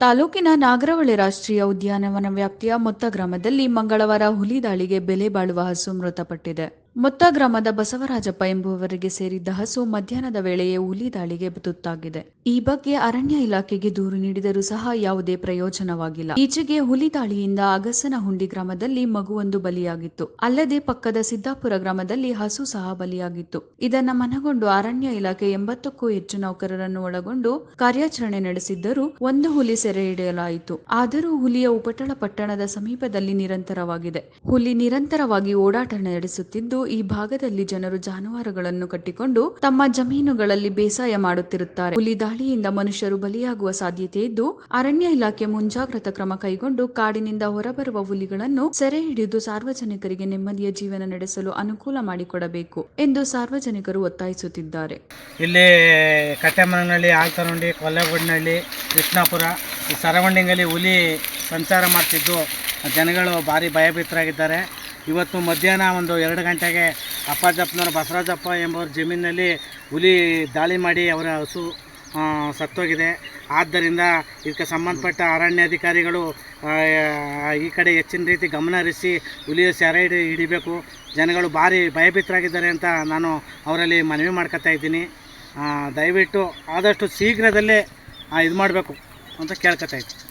ತಾಲೂಕಿನ ನಾಗರಹೊಳೆ ರಾಷ್ಟ್ರೀಯ ಉದ್ಯಾನವನ ವ್ಯಾಪ್ತಿಯ ಮೊತ್ತ ಗ್ರಾಮದಲ್ಲಿ ಮಂಗಳವಾರ ಹುಲಿ ದಾಳಿಗೆ ಬೆಲೆ ಬಾಳುವ ಹಸು ಮೃತಪಟ್ಟಿದೆ. ಮೊತ್ತ ಗ್ರಾಮದ ಬಸವರಾಜಪ್ಪ ಎಂಬುವವರಿಗೆ ಸೇರಿದ್ದ ಹಸು ಮಧ್ಯಾಹ್ನದ ವೇಳೆಯೇ ಹುಲಿ ದಾಳಿಗೆ ತುತ್ತಾಗಿದೆ. ಈ ಬಗ್ಗೆ ಅರಣ್ಯ ಇಲಾಖೆಗೆ ದೂರು ನೀಡಿದರೂ ಸಹ ಯಾವುದೇ ಪ್ರಯೋಜನವಾಗಿಲ್ಲ. ಈಚೆಗೆ ಹುಲಿ ದಾಳಿಯಿಂದ ಅಗಸನಹುಂಡಿ ಗ್ರಾಮದಲ್ಲಿ ಮಗುವೊಂದು ಬಲಿಯಾಗಿತ್ತು. ಅಲ್ಲದೆ ಪಕ್ಕದ ಸಿದ್ದಾಪುರ ಗ್ರಾಮದಲ್ಲಿ ಹಸು ಸಹ ಬಲಿಯಾಗಿತ್ತು. ಇದನ್ನ ಮನಗೊಂಡು ಅರಣ್ಯ ಇಲಾಖೆ ಎಂಬತ್ತಕ್ಕೂ ಹೆಚ್ಚು ನೌಕರರನ್ನು ಒಳಗೊಂಡು ಕಾರ್ಯಾಚರಣೆ ನಡೆಸಿದ್ದರೂ ಒಂದು ಹುಲಿ ಸೆರೆ ಹಿಡಿಯಲಾಯಿತು. ಆದರೂ ಹುಲಿಯ ಉಪಟಳ ಪಟ್ಟಣದ ಸಮೀಪದಲ್ಲಿ ನಿರಂತರವಾಗಿದೆ. ಹುಲಿ ನಿರಂತರವಾಗಿ ಓಡಾಟ ನಡೆಸುತ್ತಿದ್ದು ಈ ಭಾಗದಲ್ಲಿ ಜನರು ಜಾನುವಾರುಗಳನ್ನು ಕಟ್ಟಿಕೊಂಡು ತಮ್ಮ ಜಮೀನುಗಳಲ್ಲಿ ಬೇಸಾಯ ಮಾಡುತ್ತಿರುತ್ತಾರೆ. ಹುಲಿ ದಾಳಿಯಿಂದ ಮನುಷ್ಯರು ಬಲಿಯಾಗುವ ಸಾಧ್ಯತೆ ಇದ್ದು, ಅರಣ್ಯ ಇಲಾಖೆ ಮುಂಜಾಗ್ರತಾ ಕ್ರಮ ಕೈಗೊಂಡು ಕಾಡಿನಿಂದ ಹೊರಬರುವ ಹುಲಿಗಳನ್ನು ಸೆರೆ ಹಿಡಿದು ಸಾರ್ವಜನಿಕರಿಗೆ ನೆಮ್ಮದಿಯ ಜೀವನ ನಡೆಸಲು ಅನುಕೂಲ ಮಾಡಿಕೊಡಬೇಕು ಎಂದು ಸಾರ್ವಜನಿಕರು ಒತ್ತಾಯಿಸುತ್ತಿದ್ದಾರೆ. ಇಲ್ಲಿ ಕಟ್ಟೆಮನಹಳ್ಳಿ ಆಲ್ತನಹಳ್ಳಿ ಕೊಲ್ಲೆಗೋಡಿನಹಳ್ಳಿ ಕೃಷ್ಣಾಪುರ ಈ ಸರೌಂಡಿಂಗಲ್ಲಿ ಹುಲಿ ಸಂಚಾರ ಮಾಡ್ತಿದ್ದು. ಜನಗಳು ಭಾರಿ ಭಯಭೀತರಾಗಿದ್ದಾರೆ. ಇವತ್ತು ಮಧ್ಯಾಹ್ನ ಒಂದು ಎರಡು ಗಂಟೆಗೆ ಅಪ್ಪಾಜಪ್ಪನವರು, ಬಸವರಾಜಪ್ಪ ಎಂಬವ್ರ ಜಮೀನಿನಲ್ಲಿ ಹುಲಿ ದಾಳಿ ಮಾಡಿ ಅವರ ಹಸು ಸತ್ತೋಗಿದೆ. ಆದ್ದರಿಂದ ಇದಕ್ಕೆ ಸಂಬಂಧಪಟ್ಟ ಅರಣ್ಯಾಧಿಕಾರಿಗಳು ಈ ಕಡೆ ಹೆಚ್ಚಿನ ರೀತಿ ಗಮನ ಹರಿಸಿ ಹುಲಿಯ ಸೆರೆ ಹಿಡಿ, ಹಿಡಿಬೇಕು. ಜನಗಳು ಭಾರಿ ಭಯಭೀತರಾಗಿದ್ದಾರೆ ಅಂತ ನಾನು ಅವರಲ್ಲಿ ಮನವಿ ಮಾಡ್ಕೊತಾ ಇದ್ದೀನಿ. ದಯವಿಟ್ಟು ಆದಷ್ಟು ಶೀಘ್ರದಲ್ಲೇ ಇದು ಮಾಡಬೇಕು ಅಂತ ಕೇಳ್ಕೊತಾ ಇದ್ದೀನಿ.